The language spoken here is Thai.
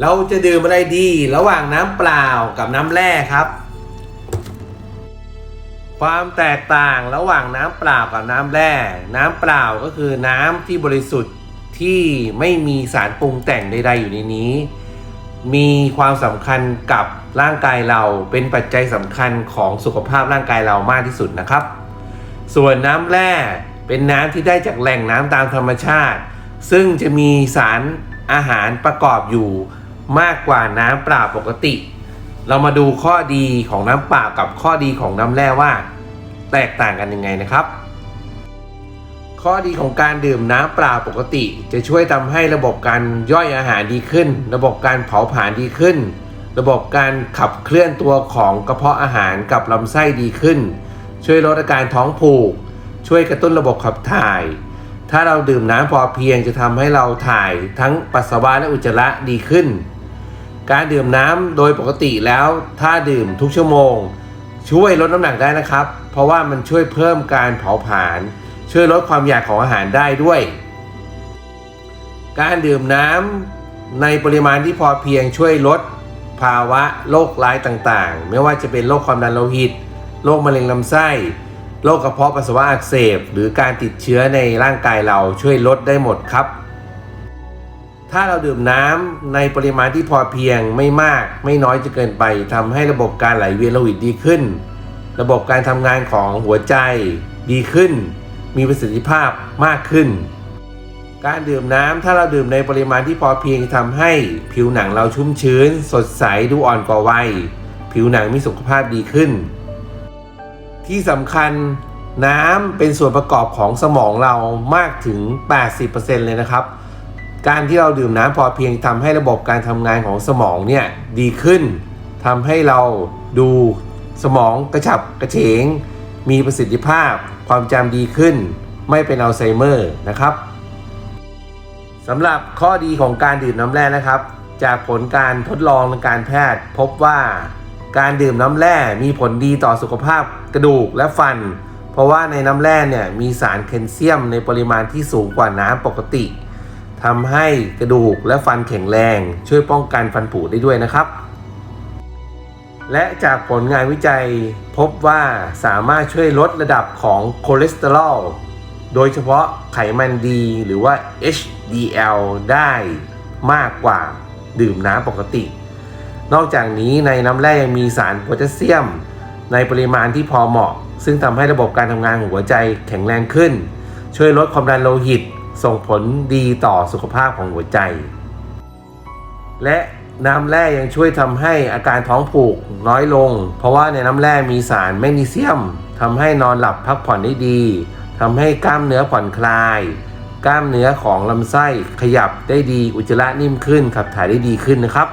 เราจะดื่มอะไรดี ระหว่างน้ำเปล่ากับน้ำแร่ครับ ความแตกต่างระหว่างน้ำเปล่ากับน้ำแร่ น้ำเปล่าก็คือน้ำที่บริสุทธิ์ที่ไม่มีสารปรุงแต่งใด ๆ อยู่ในนี้ มีความสำคัญกับร่างกายเราเป็นปัจจัยสำคัญของสุขภาพร่างกายเรามากที่สุดนะครับ ส่วนน้ำแร่เป็นน้ำที่ได้จากแหล่งน้ำตามธรรมชาติ ซึ่งจะมีสารอาหารประกอบอยู่ มากกว่าน้ำเปล่าปกติ เรามาดูข้อดีของน้ำเปล่ากับข้อดีของน้ำแร่ว่า แตกต่างกันยังไงนะครับ ข้อดีของการดื่มน้ำเปล่าปกติ จะช่วยทำให้ระบบการย่อยอาหารดีขึ้น ระบบการเผาผลาญดีขึ้น ระบบการขับเคลื่อนตัวของกระเพาะอาหารกับลำไส้ดีขึ้น ช่วยลดอาการท้องผูก ช่วยกระตุ้นระบบขับถ่ายถ้าเราดื่มน้ำพอเพียงจะทำให้เราถ่ายทั้งปัสสาวะและอุจจาระดีขึ้น การดื่มน้ำโดยปกติแล้วถ้าดื่มทุกชั่วโมง ช่วยลดน้ำหนักได้นะครับ เพราะว่ามันช่วยเพิ่มการเผาผลาญช่วยลดความอยากของอาหารได้ด้วย การดื่มน้ำในปริมาณที่พอเพียงช่วยลดภาวะโรคร้ายต่างๆ ไม่ว่าจะเป็นโรคความดันโลหิต โรคมะเร็งลำไส้ โรคกระเพาะปัสสาวะอักเสบ หรือการติดเชื้อในร่างกายเราช่วยลดได้หมดครับ ถ้าเราดื่มน้ำในปริมาณที่พอเพียงไม่มากไม่น้อยจะเกินไปทำให้ระบบการไหลเวียนโลหิตดีขึ้น ระบบการทำงานของหัวใจดีขึ้น มีประสิทธิภาพมากขึ้น การดื่มน้ำถ้าเราดื่มในปริมาณที่พอเพียงทำให้ผิวหนังเราชุ่มชื้น สดใสดูอ่อนกว่าวัยผิวหนังมีสุขภาพดีขึ้น ที่สำคัญน้ำเป็นส่วนประกอบของสมองเรามากถึง 80%เลยนะครับ การที่เราดื่มน้ำพอเพียงทำให้ระบบการทำงานของสมองเนี่ยดีขึ้นทำให้เราดูสมองกระฉับกระเฉง มีประสิทธิภาพ ความจำดีขึ้น ไม่เป็นอัลไซเมอร์นะครับสำหรับข้อดีของการดื่มน้ำแร่นะครับ จากผลการทดลองทางการแพทย์ พบว่าการดื่มน้ำแร่มีผลดีต่อสุขภาพกระดูกและฟัน เพราะว่าในน้ำแร่เนี่ยมีสารแคลเซียมในปริมาณที่สูงกว่าน้ำปกติ ทำให้กระดูกและฟันแข็งแรง ช่วยป้องกันฟันผุได้ด้วยนะครับ และจากผลงานวิจัยพบว่าสามารถช่วยลดระดับของคอเลสเตอรอลโดยเฉพาะไขมันดีหรือว่า HDL ได้มากกว่าดื่มน้ำปกติ นอกจากนี้ในน้ำแร่ยังมีสารโพแทสเซียม ในปริมาณที่พอเหมาะ ซึ่งทำให้ระบบการทำงานของหัวใจแข็งแรงขึ้น ช่วยลดความดันโลหิต ส่งผลดีต่อสุขภาพของหัวใจ และน้ำแร่ยังช่วยทำให้อาการท้องผูกน้อยลง เพราะว่าในน้ำแร่มีสารแมกนีเซียมทำให้นอนหลับพักผ่อนได้ดีทำให้กล้ามเนื้อผ่อนคลาย กล้ามเนื้อของลำไส้ขยับได้ดีอุจจาระนิ่มขึ้นขับถ่ายได้ดีขึ้นนะครับ